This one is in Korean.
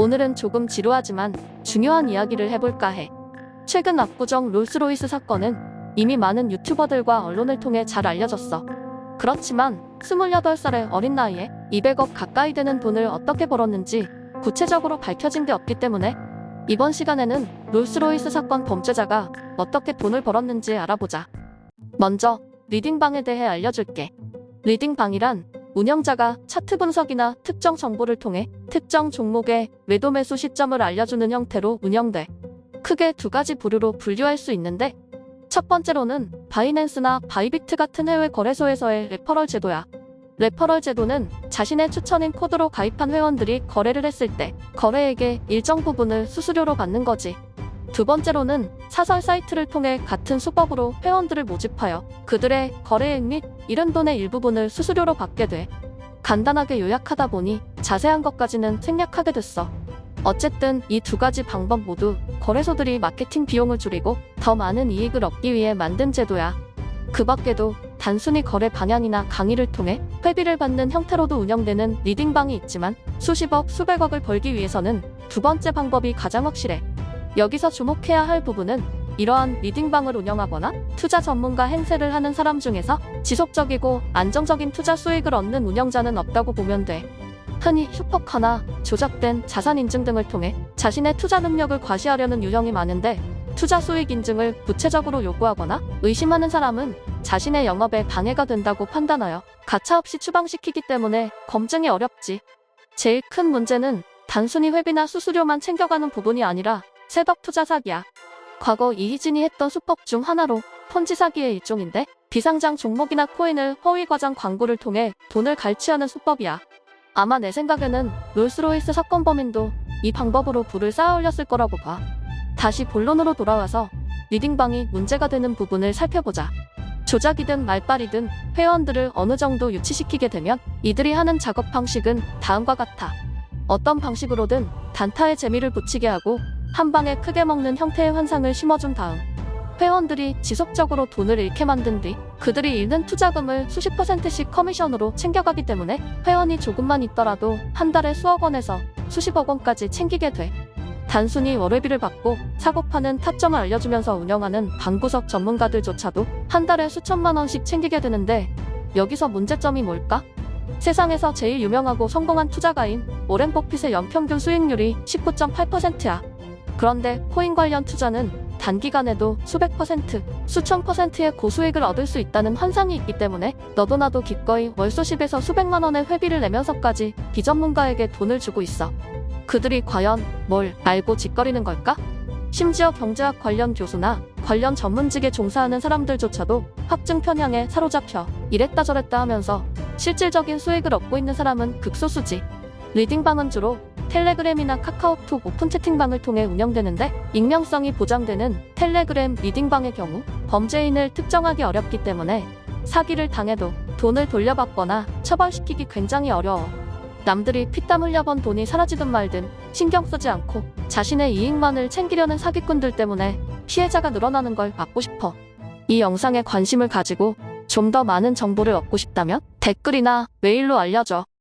오늘은 조금 지루하지만 중요한 이야기를 해볼까 해. 최근 압구정 롤스로이스 사건은 이미 많은 유튜버들과 언론을 통해 잘 알려졌어. 그렇지만 28살의 어린 나이에 200억 가까이 되는 돈을 어떻게 벌었는지 구체적으로 밝혀진 게 없기 때문에 이번 시간에는 롤스로이스 사건 범죄자가 어떻게 돈을 벌었는지 알아보자. 먼저 리딩방에 대해 알려줄게. 리딩방이란 운영자가 차트 분석이나 특정 정보를 통해 특정 종목의 매도 매수 시점을 알려주는 형태로 운영돼. 크게 두 가지 부류로 분류할 수 있는데 첫 번째로는 바이낸스나 바이비트 같은 해외 거래소에서의 레퍼럴 제도야. 레퍼럴 제도는 자신의 추천인 코드로 가입한 회원들이 거래를 했을 때 거래액의 일정 부분을 수수료로 받는 거지. 두 번째로는 사설 사이트를 통해 같은 수법으로 회원들을 모집하여 그들의 거래액 및 잃은 돈의 일부분을 수수료로 받게 돼. 간단하게 요약하다 보니 자세한 것까지는 생략하게 됐어. 어쨌든 이 두 가지 방법 모두 거래소들이 마케팅 비용을 줄이고 더 많은 이익을 얻기 위해 만든 제도야. 그 밖에도 단순히 거래 방향이나 강의를 통해 회비를 받는 형태로도 운영되는 리딩방이 있지만 수십억, 수백억을 벌기 위해서는 두 번째 방법이 가장 확실해. 여기서 주목해야 할 부분은 이러한 리딩방을 운영하거나 투자 전문가 행세를 하는 사람 중에서 지속적이고 안정적인 투자 수익을 얻는 운영자는 없다고 보면 돼. 흔히 슈퍼카나 조작된 자산 인증 등을 통해 자신의 투자 능력을 과시하려는 유형이 많은데 투자 수익 인증을 구체적으로 요구하거나 의심하는 사람은 자신의 영업에 방해가 된다고 판단하여 가차 없이 추방시키기 때문에 검증이 어렵지. 제일 큰 문제는 단순히 회비나 수수료만 챙겨가는 부분이 아니라 새벽 투자 사기야. 과거 이희진이 했던 수법 중 하나로 폰지 사기의 일종인데 비상장 종목이나 코인을 허위 과장 광고를 통해 돈을 갈취하는 수법이야. 아마 내 생각에는 롤스로이스 사건 범인도 이 방법으로 부를 쌓아 올렸을 거라고 봐. 다시 본론으로 돌아와서 리딩방이 문제가 되는 부분을 살펴보자. 조작이든 말빨이든 회원들을 어느 정도 유치시키게 되면 이들이 하는 작업 방식은 다음과 같아. 어떤 방식으로든 단타에 재미를 붙이게 하고 한 방에 크게 먹는 형태의 환상을 심어준 다음 회원들이 지속적으로 돈을 잃게 만든 뒤 그들이 잃는 투자금을 수십 퍼센트씩 커미션으로 챙겨가기 때문에 회원이 조금만 있더라도 한 달에 수억 원에서 수십억 원까지 챙기게 돼. 단순히 월회비를 받고 사고 파는 타점을 알려주면서 운영하는 방구석 전문가들조차도 한 달에 수천만 원씩 챙기게 되는데 여기서 문제점이 뭘까? 세상에서 제일 유명하고 성공한 투자가인 오렌 버핏의 연평균 수익률이 19.8%야. 그런데 코인 관련 투자는 단기간에도 수백 퍼센트, 수천 퍼센트의 고수익을 얻을 수 있다는 환상이 있기 때문에 너도 나도 기꺼이 월 수십에서 수백만 원의 회비를 내면서까지 비전문가에게 돈을 주고 있어. 그들이 과연 뭘 알고 짓거리는 걸까? 심지어 경제학 관련 교수나 관련 전문직에 종사하는 사람들조차도 확증 편향에 사로잡혀 이랬다 저랬다 하면서 실질적인 수익을 얻고 있는 사람은 극소수지. 리딩방은 주로 텔레그램이나 카카오톡 오픈 채팅방을 통해 운영되는데 익명성이 보장되는 텔레그램 리딩방의 경우 범죄인을 특정하기 어렵기 때문에 사기를 당해도 돈을 돌려받거나 처벌시키기 굉장히 어려워. 남들이 피땀 흘려 번 돈이 사라지든 말든 신경 쓰지 않고 자신의 이익만을 챙기려는 사기꾼들 때문에 피해자가 늘어나는 걸 막고 싶어. 이 영상에 관심을 가지고 좀 더 많은 정보를 얻고 싶다면 댓글이나 메일로 알려줘.